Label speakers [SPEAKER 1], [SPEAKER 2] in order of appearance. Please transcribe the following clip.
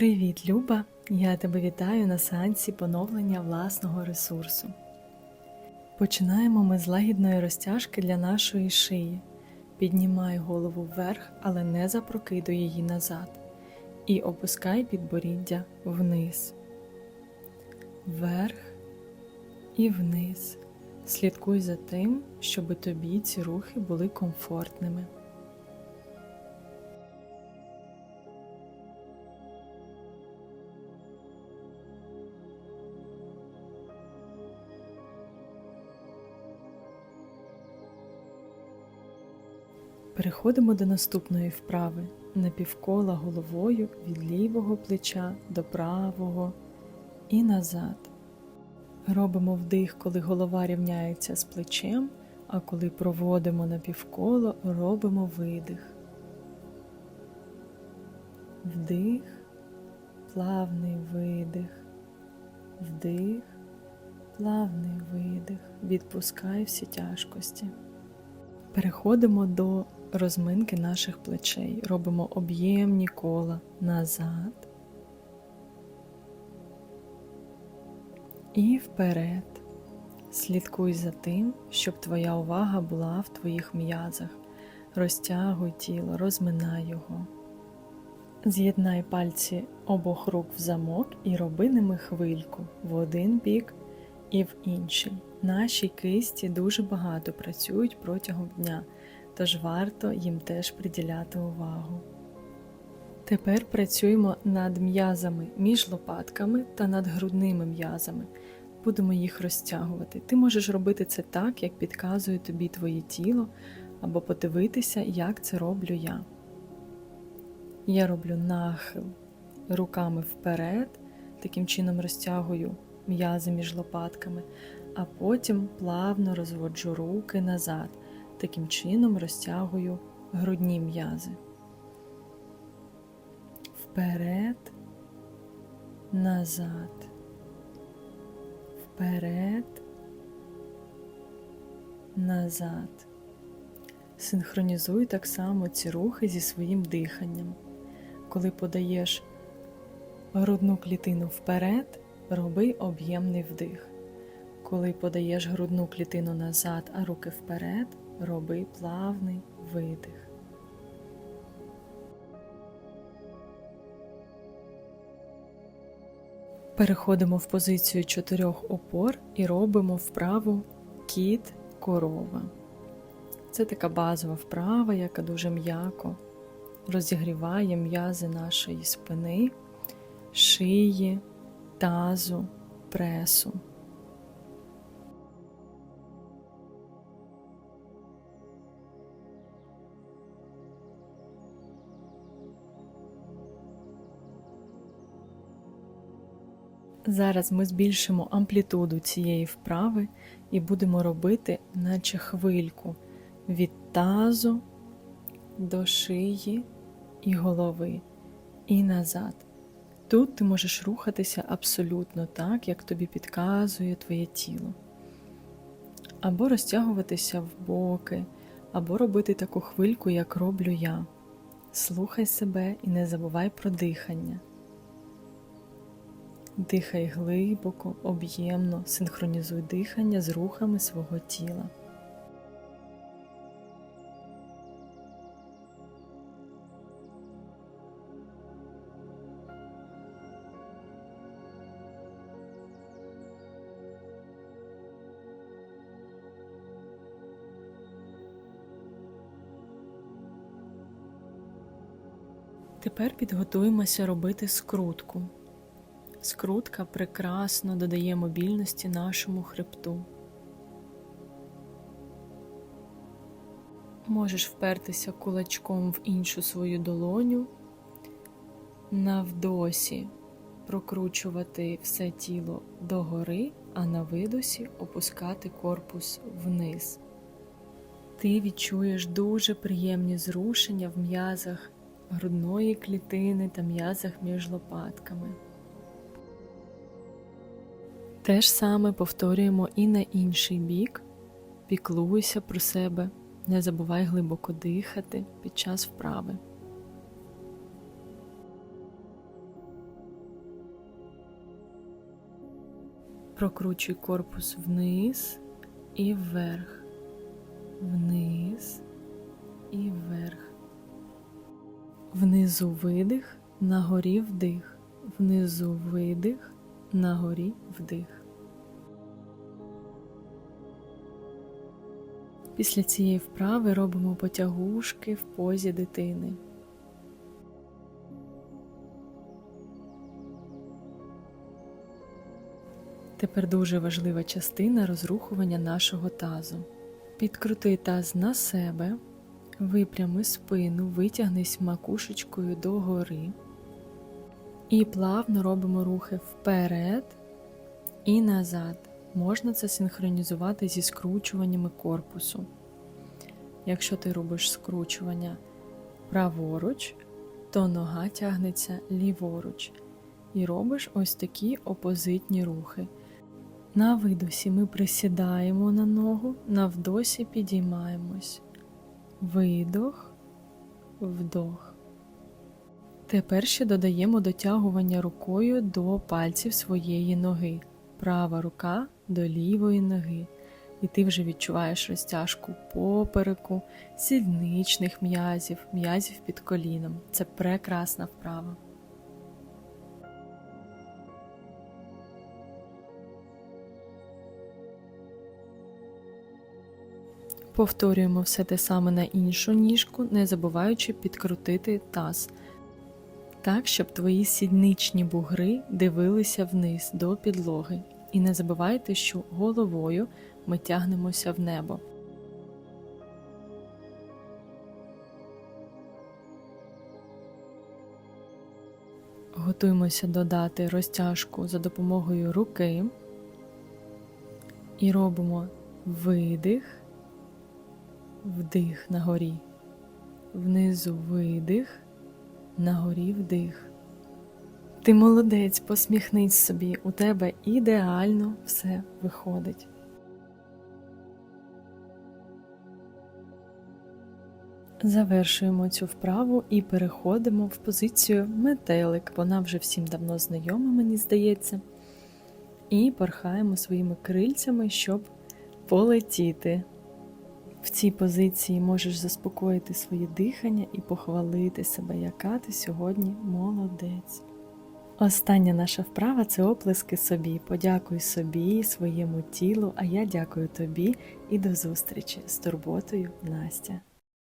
[SPEAKER 1] Привіт, Люба! Я тебе вітаю на сеансі поновлення власного ресурсу. Починаємо ми з лагідної розтяжки для нашої шиї. Піднімай голову вверх, але не запрокидуй її назад. І опускай підборіддя вниз, вверх і вниз. Слідкуй за тим, щоб тобі ці рухи були комфортними. Переходимо до наступної вправи напівкола головою від лівого плеча до правого і назад. Робимо вдих, коли голова рівняється з плечем, а коли проводимо напівколо, робимо видих. Вдих, плавний видих, вдих, плавний видих. Відпускай всі тяжкості. Переходимо до розминки наших плечей. Робимо об'ємні кола назад і вперед. Слідкуй за тим, щоб твоя увага була в твоїх м'язах. Розтягуй тіло, розминай його. З'єднай пальці обох рук в замок і роби ними хвильку в один бік і в інший. Наші кисті дуже багато працюють протягом дня, тож варто їм теж приділяти увагу. Тепер працюємо над м'язами між лопатками та над грудними м'язами. Будемо їх розтягувати. Ти можеш робити це так, як підказує тобі твоє тіло, або подивитися, як це роблю я. Я роблю нахил руками вперед, таким чином розтягую м'язи між лопатками, а потім плавно розводжу руки назад, таким чином розтягую грудні м'язи. Вперед, назад, вперед, назад. Синхронізуй так само ці рухи зі своїм диханням. Коли подаєш грудну клітину вперед, роби об'ємний вдих. Коли подаєш грудну клітину назад, а руки вперед, роби плавний видих. Переходимо в позицію чотирьох опор і робимо вправу кіт корова. Це така базова вправа, яка дуже м'яко розігріває м'язи нашої спини, шиї, тазу, пресу. Зараз ми збільшимо амплітуду цієї вправи і будемо робити, наче хвильку від тазу до шиї і голови і назад. Тут ти можеш рухатися абсолютно так, як тобі підказує твоє тіло. Або розтягуватися в боки, або робити таку хвильку, як роблю я. Слухай себе і не забувай про дихання. Дихай глибоко, об'ємно, синхронізуй дихання з рухами свого тіла. Тепер підготуємося робити скрутку. Скрутка прекрасно додає мобільності нашому хребту. Можеш впертися кулачком в іншу свою долоню, навдосі прокручувати все тіло догори, а на видосі опускати корпус вниз. Ти відчуєш дуже приємні зрушення в м'язах грудної клітини та м'язах між лопатками. Те ж саме повторюємо і на інший бік. Піклуйся про себе, не забувай глибоко дихати під час вправи. Прокручуй корпус вниз і вверх, вниз і вверх. Внизу видих, нагорі вдих, внизу видих нагорі вдих. Після цієї вправи робимо потягушки в позі дитини. Тепер дуже важлива частина розрухування нашого тазу. Підкрути таз на себе, випрями спину, витягнись макушечкою догори і плавно робимо рухи вперед і назад. Можна це синхронізувати зі скручуваннями корпусу. Якщо ти робиш скручування праворуч, то нога тягнеться ліворуч. І робиш ось такі опозитні рухи. На видосі ми присідаємо на ногу, на вдосі підіймаємось. Видох, вдох. Тепер ще додаємо дотягування рукою до пальців своєї ноги. Права рука до лівої ноги. І ти вже відчуваєш розтяжку попереку, сідничних м'язів, м'язів під коліном. Це прекрасна вправа. Повторюємо все те саме на іншу ніжку, не забуваючи підкрутити таз. Так, щоб твої сідничні бугри дивилися вниз до підлоги. І не забувайте, що головою ми тягнемося в небо. Готуємося додати розтяжку за допомогою руки і робимо видих, вдих на горі, внизу видих, на горі вдих. Ти молодець, посміхнись собі, у тебе ідеально все виходить. Завершуємо цю вправу і переходимо в позицію метелик. Вона вже всім давно знайома, мені здається. І порхаємо своїми крильцями, щоб полетіти. В цій позиції можеш заспокоїти своє дихання і похвалити себе, яка ти сьогодні молодець. Остання наша вправа це оплески собі. Подякуй собі, своєму тілу, а я дякую тобі і до зустрічі з турботою, Настя.